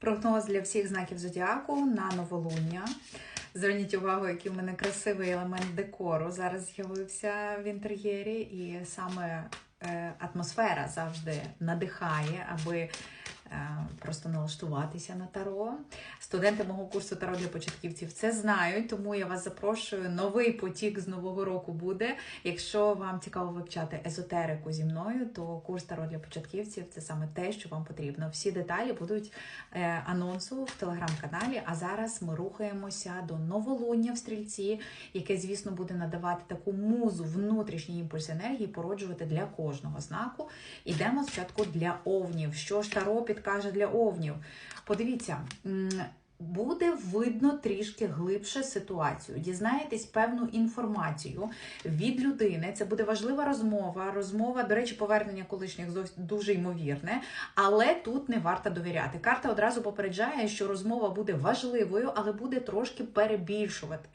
Прогноз для всіх знаків зодіаку на новолуння. Зверніть увагу, який в мене красивий елемент декору зараз з'явився в інтер'єрі, і саме е, атмосфера завжди надихає, аби просто налаштуватися на таро. Студенти мого курсу таро для початківців це знають, тому я вас запрошую. Новий потік з нового року буде. Якщо вам цікаво вивчати езотерику зі мною, то курс таро для початківців це саме те, що вам потрібно. Всі деталі будуть е, анонсу в телеграм-каналі. А зараз ми рухаємося до новолуння в стрільці, яке, звісно, буде надавати таку музу, внутрішній імпульс енергії, породжувати для кожного знаку. Ідемо спочатку для овнів. Що ж таро підкаже для овнів? Подивіться. Буде видно трішки глибше ситуацію, дізнаєтесь певну інформацію від людини. Це буде важлива розмова. Розмова, до речі, повернення колишніх дуже ймовірне, але тут не варто довіряти. Карта одразу попереджає, що розмова буде важливою, але буде трошки перебільшувати.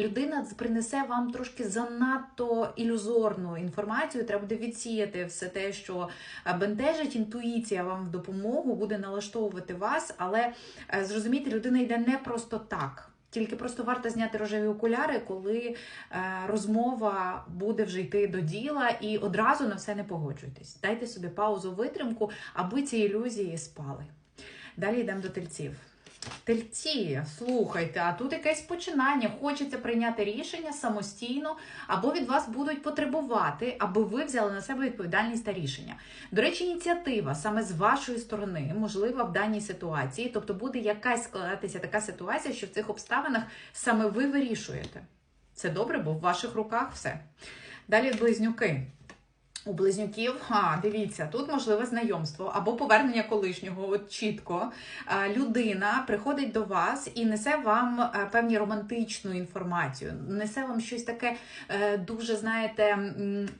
Людина принесе вам трошки занадто ілюзорну інформацію. Треба буде відсіяти все те, що е, бентежить. Інтуїція вам в допомогу буде налаштовувати вас, але е, зрозумійте, людина йде не просто так. Тільки просто варто зняти рожеві окуляри, коли е, розмова буде вже йти до діла, і одразу на все не погоджуйтесь. Дайте собі паузу, витримку, аби ці ілюзії спали. Далі йдемо до тельців. Тельці, слухайте, а тут якесь починання. Хочеться прийняти рішення самостійно, або від вас будуть потребувати, аби ви взяли на себе відповідальність та рішення. До речі, ініціатива саме з вашої сторони можлива в даній ситуації, тобто буде якась складатися така ситуація, що в цих обставинах саме ви вирішуєте. Це добре, бо в ваших руках все. Далі близнюки. У близнюків, а, дивіться, тут можливе знайомство або повернення колишнього, от чітко. А, людина приходить до вас і несе вам е, певні романтичну інформацію, несе вам щось таке е, дуже, знаєте,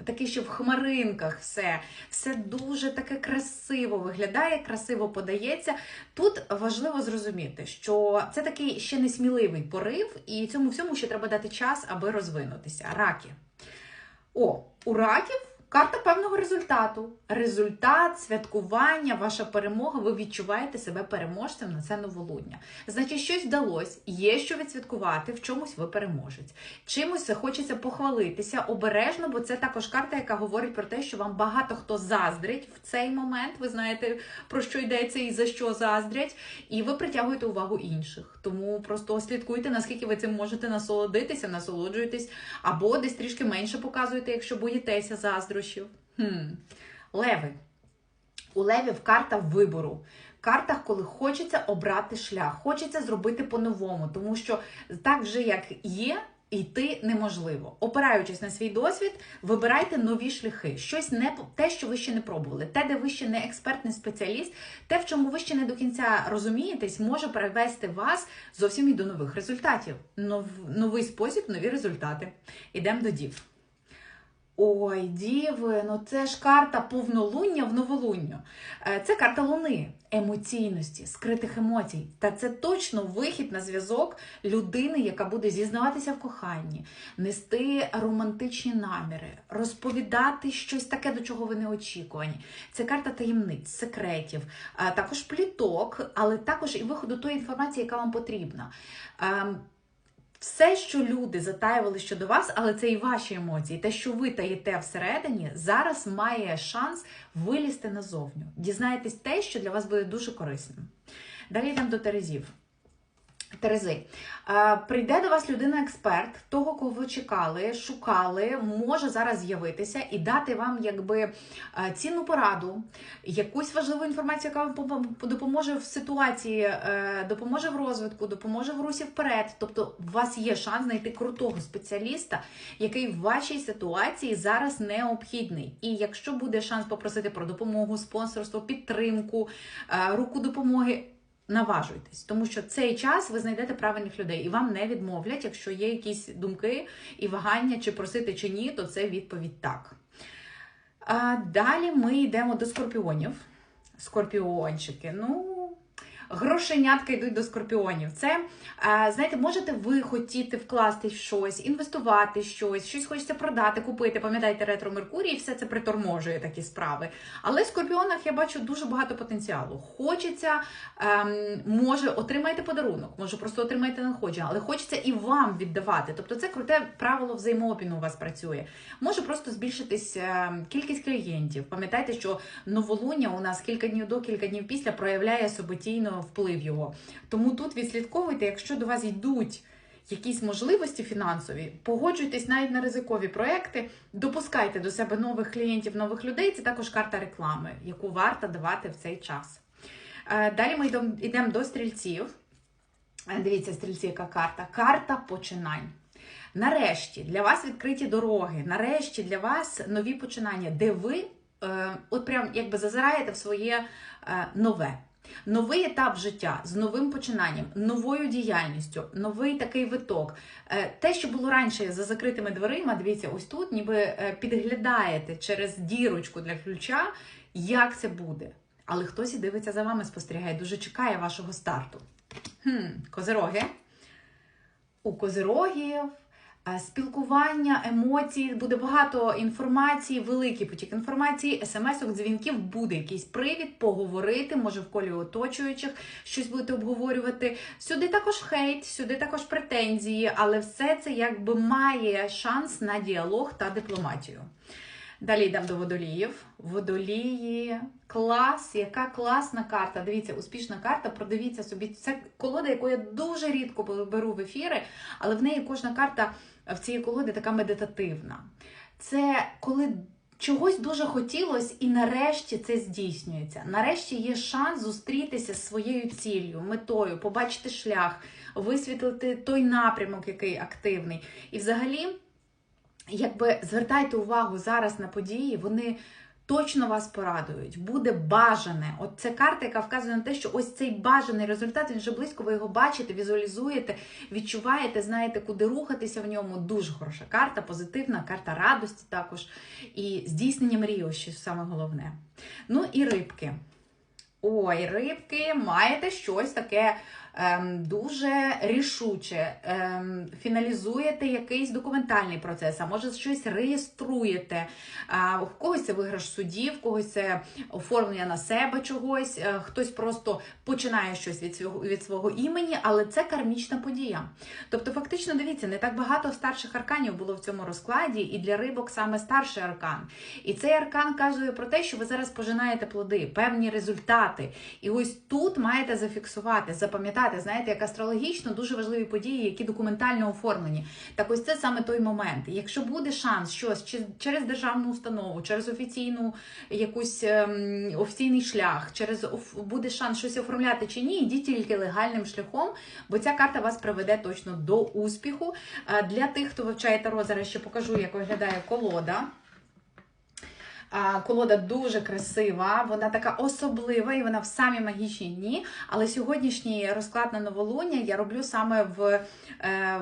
таке, що в хмаринках все, все дуже таке красиво виглядає, красиво подається. Тут важливо зрозуміти, що це такий ще несміливий порив, і цьому всьому ще треба дати час, аби розвинутися. Раки. О, у раків карта певного результату. Результат, святкування, ваша перемога. Ви відчуваєте себе переможцем на це новолуння. Значить, щось вдалося, є що відсвяткувати, в чомусь ви переможець. Чимось хочеться похвалитися обережно, бо це також карта, яка говорить про те, що вам багато хто заздрить в цей момент. Ви знаєте, про що йдеться і за що заздрять, і ви притягуєте увагу інших. Тому просто слідкуйте, наскільки ви цим можете насолодитися, насолоджуєтесь, або десь трішки менше показуєте, якщо боїтеся заздрощів. Хм. Леви. У левів карта вибору. Карта, коли хочеться обрати шлях, хочеться зробити по-новому, тому що так вже як є. Йти неможливо. Опираючись на свій досвід, вибирайте нові шляхи. Щось не те, що ви ще не пробували, те, де ви ще не експерт, не спеціаліст, те, в чому ви ще не до кінця розумієтесь, може привести вас зовсім і до нових результатів. Нов, новий спосіб, нові результати. Ідемо до дів. Ой, діви, ну це ж карта повнолуння в новолунню. Е, Це карта луни, емоційності, скритих емоцій. Та це точно вихід на зв'язок людини, яка буде зізнаватися в коханні, нести романтичні наміри, розповідати щось таке, до чого ви не очікувані. Це карта таємниць, секретів, також пліток, але також і виходу тої інформації, яка вам потрібна. Все, що люди затаювали щодо вас, але це і ваші емоції, те, що ви таїте всередині, зараз має шанс вилізти назовню. Дізнаєтесь те, що для вас буде дуже корисним. Далі йдемо до Терезів. Терези, е, прийде до вас людина-експерт, того, кого ви чекали, шукали, може зараз з'явитися і дати вам якби е, цінну пораду, якусь важливу інформацію, яка вам допоможе в ситуації, е, допоможе в розвитку, допоможе в русі вперед. Тобто, у вас є шанс знайти крутого спеціаліста, який в вашій ситуації зараз необхідний. І якщо буде шанс попросити про допомогу, спонсорство, підтримку, руку допомоги. Наважуйтесь, тому що цей час ви знайдете правильних людей і вам не відмовлять, якщо є якісь думки і вагання, чи просити чи ні, то це відповідь так. А далі ми йдемо до скорпіонів. Скорпіончики. Ну, грошенятка йдуть до скорпіонів. Це, е, знаєте, можете ви хотіти вкласти щось, інвестувати щось, щось хочеться продати, купити. Пам'ятаєте, ретро Меркурій, все це приторможує такі справи. Але в скорпіонах я бачу дуже багато потенціалу. Хочеться, ем, може, отримаєте подарунок, може просто отримаєте надходження, але хочеться і вам віддавати. Тобто це круте правило взаємообміну у вас працює. Може просто збільшитись ем, кількість клієнтів. Пам'ятайте, що новолуння у нас кілька днів до, кілька днів після проявляє суботійно вплив його. Тому тут відслідковуйте, якщо до вас йдуть. Якісь можливості фінансові, погоджуйтесь навіть на ризикові проекти, допускайте до себе нових клієнтів, нових людей. Це також карта реклами, яку варто давати в цей час. Е, Далі ми йдемо до стрільців. Е, Дивіться, стрільці, яка карта. Карта починань. Нарешті для вас відкриті дороги. Нарешті для вас нові починання, де ви е, от прям якби зазираєте в своє нове. Новий етап життя з новим починанням, новою діяльністю, новий такий виток. Е, Те, що було раніше за закритими дверима, дивіться, ось тут, ніби е, підглядаєте через дірочку для ключа, як це буде. Але хтось і дивиться за вами, спостерігає, дуже чекає вашого старту. Хм, Козироги. У козирогів е, спілкування, емоцій, буде багато інформації, великий потік інформації, смс-ок, дзвінків, буде якийсь привід поговорити, може в колі оточуючих щось будете обговорювати. Сюди також хейт, сюди також претензії, але все це якби має шанс на діалог та дипломатію. Далі йдемо до водоліїв. Водолії, клас, яка класна карта. Дивіться, успішна карта. Продивіться собі. Це колода, яку я дуже рідко беру в ефіри, але в неї кожна карта в цієї колоди така медитативна. Це коли чогось дуже хотілося, і нарешті це здійснюється. Нарешті є шанс зустрітися з своєю ціллю, метою, побачити шлях, висвітлити той напрямок, який активний. І взагалі якби звертайте увагу зараз на події, вони точно вас порадують. Буде бажане. От це карта, яка вказує на те, що ось цей бажаний результат, він вже близько, ви його бачите, візуалізуєте, відчуваєте, знаєте, куди рухатися в ньому. Дуже хороша карта, позитивна, карта радості також. І здійснення мрії, ось що саме головне. Ну і рибки. Ой, рибки, маєте щось таке дуже рішуче. Ем, фіналізуєте якийсь документальний процес, а може щось реєструєте. В когось це виграш судів, в когось це оформлення на себе чогось, е, хтось просто починає щось від свого, від свого імені, але це кармічна подія. Тобто, фактично, дивіться, не так багато старших арканів було в цьому розкладі, і для рибок саме старший аркан. І цей аркан каже про те, що ви зараз пожинаєте плоди, певні результати. І ось тут маєте зафіксувати, запам'ятати, знаєте, як астрологічно дуже важливі події, які документально оформлені. Так ось це саме той момент. Якщо буде шанс щось через державну установу, через офіційну якусь ем, офіційний шлях, через буде шанс щось оформляти чи ні, йдіть тільки легальним шляхом, бо ця карта вас приведе точно до успіху. Для тих, хто вивчає таро, зараз ще покажу, як виглядає колода. Колода дуже красива, вона така особлива і вона в самі магічні дні. Але сьогоднішній розклад на новолуння я роблю саме в е,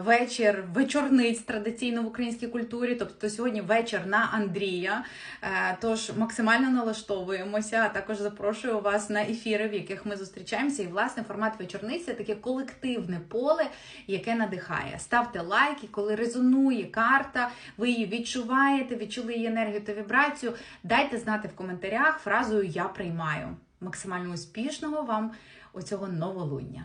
вечір вечорниць традиційно в українській культурі. Тобто сьогодні вечір на Андрія. Е, тож максимально налаштовуємося. А також запрошую вас на ефіри, в яких ми зустрічаємося. І власне формат вечорниці це таке колективне поле, яке надихає. Ставте лайки, коли резонує карта, ви її відчуваєте, відчули її енергію та вібрацію. Дайте знати в коментарях фразою Я приймаю. Максимально успішного вам оцього новолуння.